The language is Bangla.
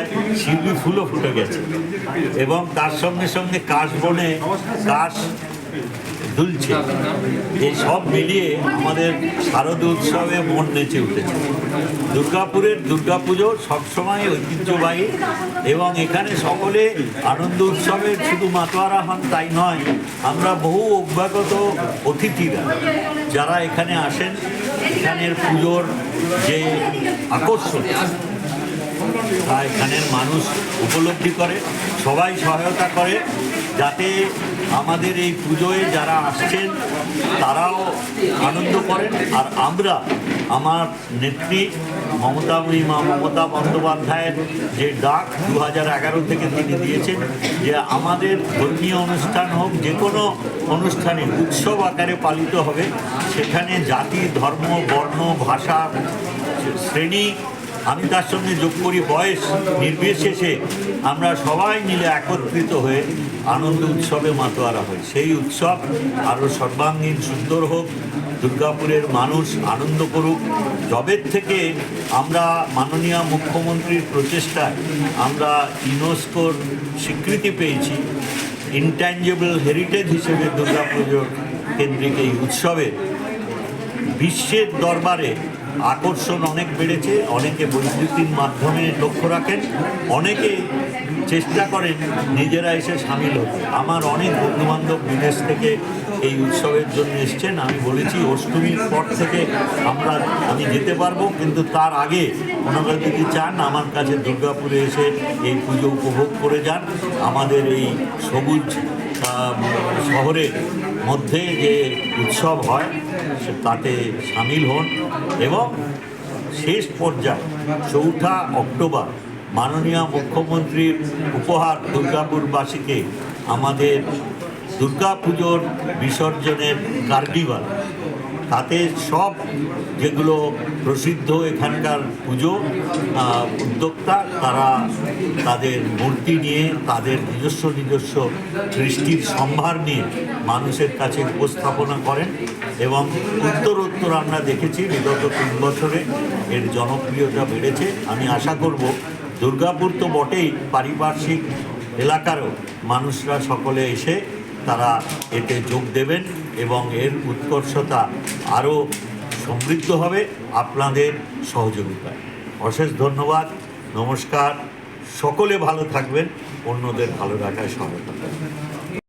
জায়গায় শিউলি ফুলও ফুটে গেছে। এবং তার সঙ্গে সঙ্গে কাশ বনে কাশ দুলছে। এই সব মিলিয়ে আমাদের শারদ উৎসবে মন নেচে উঠেছে। দুর্গাপুরের দুর্গাপুজো সবসময় ঐতিহ্যবাহী এবং এখানে সকলে আনন্দ উৎসবের শুধু মাতোয়ারা হন তাই নয়, আমরা বহু অভ্যাগত অতিথিরা যারা এখানে আসেন, এখানের পুজোর যে আকর্ষণ তা এখানের মানুষ উপলব্ধি করে, সবাই সহায়তা করে, যাতে আমাদের এই পুজোয় যারা আসছেন, তারাও আনন্দ করেন। আর আমরা, আমার নেত্রী মমতাময়ী মা মমতা বন্দ্যোপাধ্যায়ের যে ডাক দু হাজার এগারো থেকে তিনি দিয়েছেন, যে আমাদের ধর্মীয় অনুষ্ঠান হোক, যে কোনো অনুষ্ঠানে, উৎসব আকারে পালিত হবে, সেখানে জাতি, ধর্ম, বর্ণ, ভাষা, শ্রেণি আমি তার সঙ্গে যোগ করি বয়স নির্বিশেষে আমরা সবাই মিলে একত্রিত হয়ে আনন্দ উৎসবে মাতোয়ারা হই। সেই উৎসব আরও সর্বাঙ্গীন, সুন্দর হোক, দুর্গাপুরের মানুষ আনন্দ করুক। জবের থেকে আমরা মাননীয় মুখ্যমন্ত্রীর প্রচেষ্টায় আমরা ইউনেস্কোর স্বীকৃতি পেয়েছি ইনট্যাঞ্জেবল হেরিটেজ হিসেবে দুর্গাপুজোর কেন্দ্রিক এই উৎসবে। বিশ্বের দরবারে আকর্ষণ অনেক বেড়েছে অনেকে বৈদ্যুতিন মাধ্যমে লক্ষ্য রাখেন অনেকে চেষ্টা করেন নিজেরা এসে সামিল হতে। আমার অনেক বন্ধুবান্ধব বিদেশ থেকে এই উৎসবের জন্য এসছেন আমি বলেছি অষ্টমীর পর থেকে আমরা আমি যেতে পারব কিন্তু তার আগে ওনারা যদি চান আমার কাছে দুর্গাপুরে এসে এই পুজো উপভোগ করে যান। আমাদের এই সবুজ আহ, শহরের মধ্যে যে উৎসব হয়, সে তাতে সামিল হন এবং শেষ পর্যায়ে চৌঠা অক্টোবর মাননীয় মুখ্যমন্ত্রীর উপহার দুর্গাপুরবাসীকে আমাদের দুর্গাপুজোর বিসর্জনের কার্নিভাল তাতে সব যেগুলো প্রসিদ্ধ এখানকার পুজো উদ্যোক্তা, তারা তাদের মূর্তি নিয়ে, তাদের নিজস্ব নিজস্ব সৃষ্টির সম্ভার নিয়ে মানুষের কাছে উপস্থাপনা করেন এবং উত্তরোত্তর আমরা দেখেছি বিগত তিন বছরে। এর জনপ্রিয়তা বেড়েছে। আমি আশা করব দুর্গাপুর তো বটেই, পারিপার্শ্বিক এলাকারও মানুষরা সকলে এসে তারা এতে যোগ দেবেন এবং এর উৎকর্ষতা আরও সমৃদ্ধ হবে আপনাদের সহযোগিতায়। অশেষ ধন্যবাদ, নমস্কার, সকলে ভালো থাকবেন, অন্যদের ভালো রাখায় সহায়তা